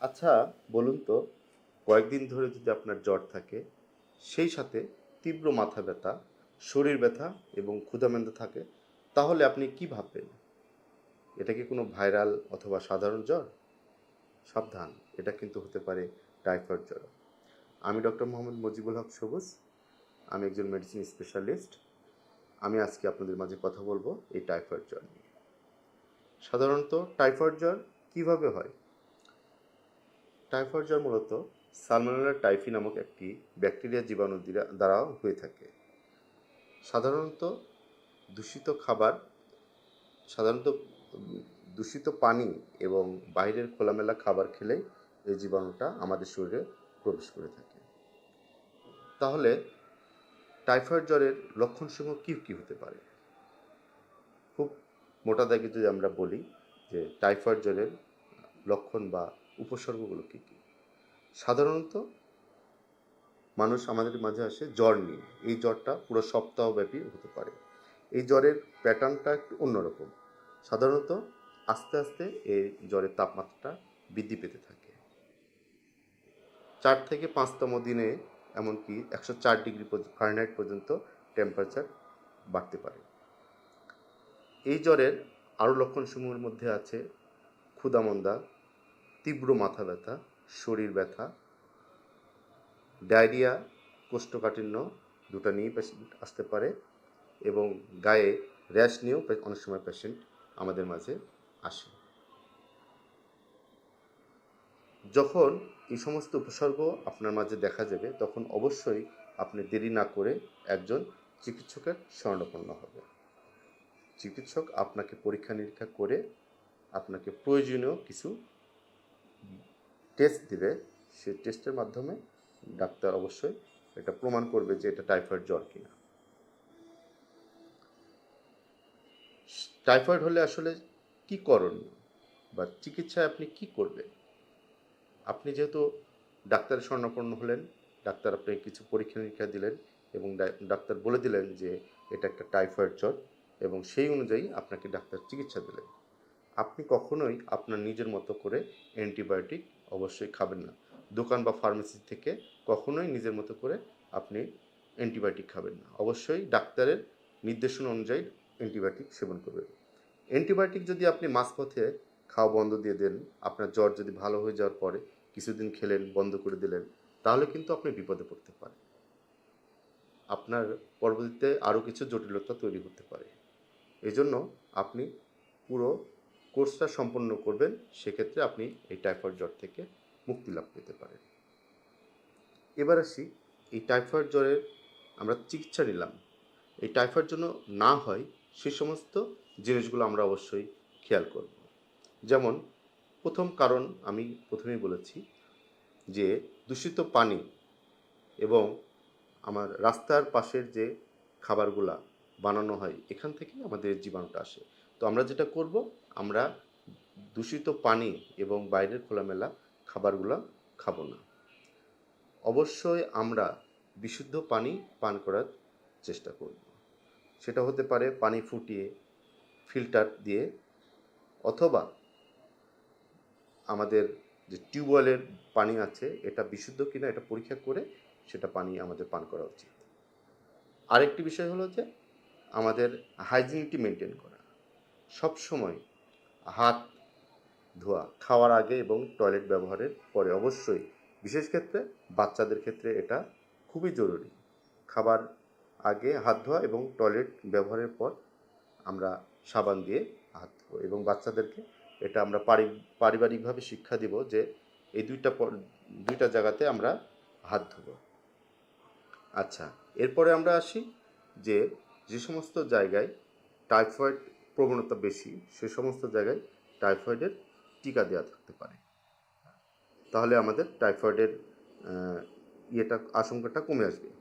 আচ্ছা বলুন তো, কয়েকদিন ধরে যদি আপনার জ্বর থাকে, সেই সাথে তীব্র মাথা ব্যথা, শরীর ব্যথা এবং ক্ষুধামেন্দা থাকে, তাহলে আপনি কি ভাববেন? এটা কি কোনো ভাইরাল অথবা সাধারণ জ্বর? সাবধান, এটা কিন্তু হতে পারে টাইফয়েড জ্বর। আমি ডক্টর মোহাম্মদ মজিবুল হক সবুজ, আমি একজন মেডিসিন স্পেশালিস্ট আমি আজকে আপনাদের মাঝে কথা বলব এই টাইফয়েড জ্বর নিয়ে। সাধারণত টাইফয়েড জ্বর কীভাবে হয়? টাইফয়েড জ্বর মূলত সালমোনেলা টাইফি নামক একটি ব্যাকটেরিয়া জীবাণু দ্বারা- হয়ে থাকে। সাধারণত দূষিত খাবার, সাধারণত দূষিত পানি এবং বাইরের খোলামেলা খাবার খেলেই এই জীবাণুটা আমাদের শরীরে প্রবেশ করে থাকে। তাহলে টাইফয়েড জ্বরের লক্ষণসমূহ কী কী হতে পারে? খুব মোটা দাগে যদি আমরা বলি যে টাইফয়েড জ্বরের লক্ষণ বা উপসর্গগুলো কী কী? সাধারণত মানুষ আমাদের মাঝে আসে জ্বর নিয়ে। এই জ্বরটা পুরো সপ্তাহব্যাপী হতে পারে। এই জ্বরের প্যাটার্নটা একটু অন্যরকম। সাধারণত আস্তে আস্তে এই জ্বরের তাপমাত্রাটা বৃদ্ধি পেতে থাকে। চার থেকে পাঁচতম দিনে এমনকি একশো চার ডিগ্রি ফারেনহাইট পর্যন্ত টেম্পারেচার বাড়তে পারে। এই জ্বরের আরও লক্ষণসমূহের মধ্যে আছে ক্ষুধামন্দা তীব্র মাথা ব্যথা, শরীর ব্যথা, ডায়রিয়া, কোষ্ঠকাঠিন্য দুটো নিয়েই পেশেন্ট আসতে পারে এবং গায়ে র্যাশ নিয়েও অনেক সময় পেশেন্ট আমাদের মাঝে আসে। যখন এই সমস্ত উপসর্গ আপনার মাঝে দেখা যাবে, তখন অবশ্যই আপনি দেরি না করে একজন চিকিৎসকের শরণাপন্ন হবে চিকিৎসক আপনাকে পরীক্ষা নিরীক্ষা করে আপনাকে প্রয়োজনীয় কিছু টেস্ট দিবে, সেই টেস্টের মাধ্যমে ডাক্তার অবশ্যই এটা প্রমাণ করবে যে এটা টাইফয়েড জ্বর কিনা। টাইফয়েড হলে আসলে কি করণীয় বা চিকিৎসায় আপনি কি করবেন? আপনি যেহেতু ডাক্তারের শরণাপন্ন হলেন, ডাক্তার আপনাকে কিছু পরীক্ষা নিরীক্ষা দিলেন এবং ডাক্তার বলে দিলেন যে এটা একটা টাইফয়েড জ্বর এবং সেই অনুযায়ী আপনাকে ডাক্তার চিকিৎসা দিলেন। আপনি কখনোই আপনার নিজের মতো করে অ্যান্টিবায়োটিক অবশ্যই খাবেন না। দোকান বা ফার্মেসি থেকে কখনোই নিজের মতো করে আপনি অ্যান্টিবায়োটিক খাবেন না। অবশ্যই ডাক্তারের নির্দেশনা অনুযায়ী অ্যান্টিবায়োটিক সেবন করবেন। অ্যান্টিবায়োটিক যদি আপনি মাঝপথে খাওয়া বন্ধ দিয়ে দেন, আপনার জ্বর যদি ভালো হয়ে যাওয়ার পরে কিছুদিন খেলেন, বন্ধ করে দিলেন, তাহলে কিন্তু আপনি বিপদে পড়তে পারেন। আপনার পরবর্তীতে আরও কিছু জটিলতা তৈরি হতে পারে। এজন্য আপনি পুরো কোর্সটা সম্পন্ন করবেন, সেক্ষেত্রে আপনি এই টাইফয়েড জ্বর থেকে মুক্তি লাভ পেতে পারেন। এবার আসি, এই টাইফয়েড জ্বরের আমরা চিকিৎসা নিলাম। এই টাইফয়েড জন্য না হয়, সে সমস্ত জিনিসগুলো আমরা অবশ্যই খেয়াল করব। যেমন, প্রথম কারণ আমি প্রথমেই বলেছি যে, দূষিত পানি এবং আমার রাস্তার পাশের যে খাবারগুলা বানানো হয়, এখান থেকে আমাদের জীবাণুটা আসে। তো আমরা যেটা করব আমরা দূষিত পানি এবং বাইরের খোলামেলা খাবারগুলো খাব না। অবশ্যই আমরা বিশুদ্ধ পানি পান করার চেষ্টা করব। সেটা হতে পারে পানি ফুটিয়ে ফিল্টার দিয়ে অথবা আমাদের যে টিউবওয়েলের পানি আছে, এটা বিশুদ্ধ কিনা এটা পরীক্ষা করে সেটা পানি আমাদের পান করা উচিত। আরেকটি বিষয় হলো যে আমাদের হাইজিনিটি মেনটেন করা। সব সময় হাত, ধোয়া, খাওয়ার আগে এবং টয়লেট ব্যবহারের পরে অবশ্যই। বিশেষ ক্ষেত্রে বাচ্চাদের ক্ষেত্রে এটা খুবই জরুরি। খাবার আগে হাত ধোয়া এবং টয়লেট ব্যবহারের পর আমরা সাবান দিয়ে হাত ধোবো এবং বাচ্চাদেরকে এটা আমরা পারি, পারিবারিকভাবে শিক্ষা দিব যে এই দুইটা দুইটা জায়গাতে আমরা হাত ধোবো। আচ্ছা এরপরে আমরা আসি যে যে সমস্ত জায়গায় টাইফয়েড প্রবণতা বেশি, সে সমস্ত জায়গায় টাইফয়েডের টিকা দেওয়া থাকতে পারে। তাহলে আমাদের টাইফয়েডের ইয়েটা, আশঙ্কাটা কমে আসবে।